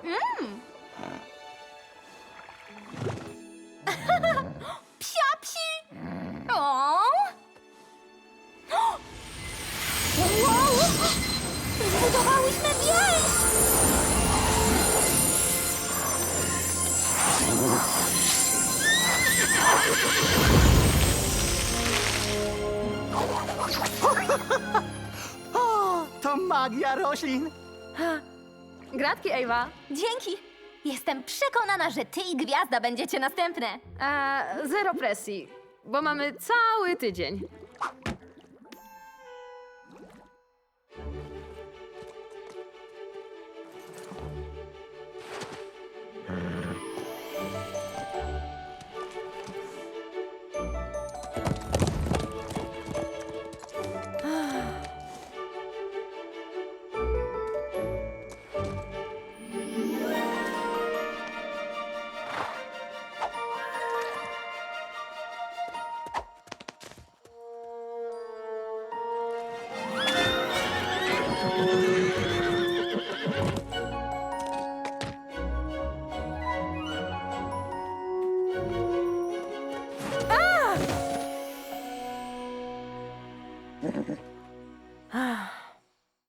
Psia psi! O! Wow! Zbudowałyśmy! O, to magia roślin. Gratki, Ewa. Dzięki! Jestem przekonana, że ty i Gwiazda będziecie następne. E, zero presji, bo mamy cały tydzień. Ah.